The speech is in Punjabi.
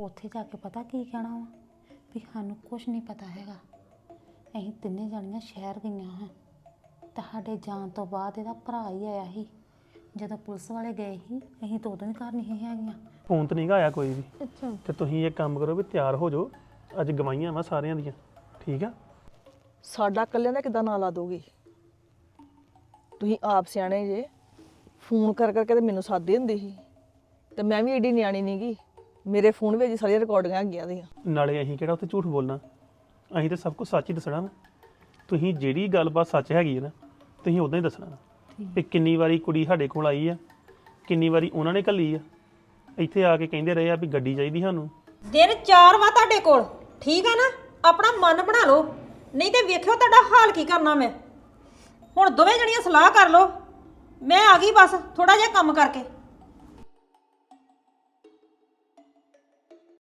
ਉੱਥੇ ਜਾ ਕੇ ਪਤਾ ਕੀ ਕਹਿਣਾ ਵਾ? ਵੀ ਸਾਨੂੰ ਕੁਝ ਨਹੀਂ ਪਤਾ ਹੈਗਾ। ਅਸੀਂ ਤਿੰਨੇ ਜਣੀਆਂ ਸ਼ਹਿਰ ਗਈਆਂ ਹਾਂ। ਤੁਹਾਡੇ ਜਾਣ ਤੋਂ ਬਾਅਦ ਇਹਦਾ ਭਰਾ ਹੀ ਆਇਆ ਸੀ। ਜਦੋਂ ਪੁਲਿਸ ਵਾਲੇ ਗਏ ਸੀ ਅਸੀਂ ਤਾਂ ਉਦੋਂ ਵੀ ਘਰ ਨਹੀਂ ਸੀ ਹੈਗੀਆਂ। ਫੋਨ ਤੇ ਨਹੀਂਗਾ ਆਇਆ ਕੋਈ ਵੀ। ਅੱਛਾ। ਤੇ ਤੁਸੀਂ ਇੱਕ ਕੰਮ ਕਰੋ ਵੀ ਤਿਆਰ ਹੋ ਜਾਓ। ਅੱਜ ਗਵਾਈਆਂ ਵਾ ਸਾਰਿਆਂ ਦੀਆਂ। ਠੀਕ ਆ? ਸਾਡਾ ਕੱਲਿਆਂ ਦਾ ਕਿਦਾਂ ਨਾਂ ਲਾ ਦੋਗੇ? ਤੁਸੀਂ ਆਪ ਸਿਆਣੇ ਜੇ। ਫੋਨ ਕਰ ਕਰਕੇ ਤੇ ਮੈਨੂੰ ਸਾਦੇ ਹੁੰਦੀ ਸੀ। ਤੇ ਮੈਂ ਵੀ ਏਡੀ ਨਿਆਣੀ ਨਹੀਂਗੀ ਮੇਰੇ ਫੋਨ ਵਿੱਚ ਸਾਰੀਆਂ ਰਿਕਾਰਡਿੰਗਾਂ ਹੈਗੀਆਂ ਦੀਆਂ। ਨਾਲੇ ਅਸੀਂ ਕਿਹੜਾ ਉੱਥੇ ਝੂਠ ਬੋਲਣਾ? ਅਸੀਂ ਤਾਂ ਸਭ ਕੁਝ ਸੱਚ ਹੀ ਦੱਸਣਾ ਵਾ ਤੁਸੀਂ ਜਿਹੜੀ ਗੱਲਬਾਤ ਸੱਚ ਹੈਗੀ ਹੈ ਨਾ ਤੁਸੀਂ ਉਦਾਂ ਹੀ ਦੱਸਣਾ ਵਾ। ਵੀ ਕਿੰਨੀ ਵਾਰੀ ਕੁੜੀ ਸਾਡੇ ਕੋਲ ਆਈ ਆ ਕਿੰਨੀ ਵਾਰੀ ਉਹਨਾਂ ਨੇ ਘੱਲੀ ਆ। ਇੱਥੇ ਆ ਕੇ ਕਹਿੰਦੇ ਰਹੇ ਆ ਵੀ ਗੱਡੀ ਚਾਹੀਦੀ ਸਾਨੂੰ। ਦਿਨ ਚਾਰ ਵਾ ਤੁਹਾਡੇ ਕੋਲ ਠੀਕ ਆ ਨਾ? ਆਪਣਾ ਮਨ ਬਣਾ ਲਓ। ਨਹੀਂ ਤੇ ਵੇਖਿਓ ਤੁਹਾਡਾ ਹਾਲ ਕੀ ਕਰਨਾ ਮੈਂ। ਹੁਣ ਦੋਵੇਂ ਜਣੀਆਂ ਸਲਾਹ ਕਰ ਲਓ। ਮੈਂ ਆ ਗਈ ਬਸ ਥੋੜਾ ਜਿਹਾ ਕੰਮ ਕਰਕੇ।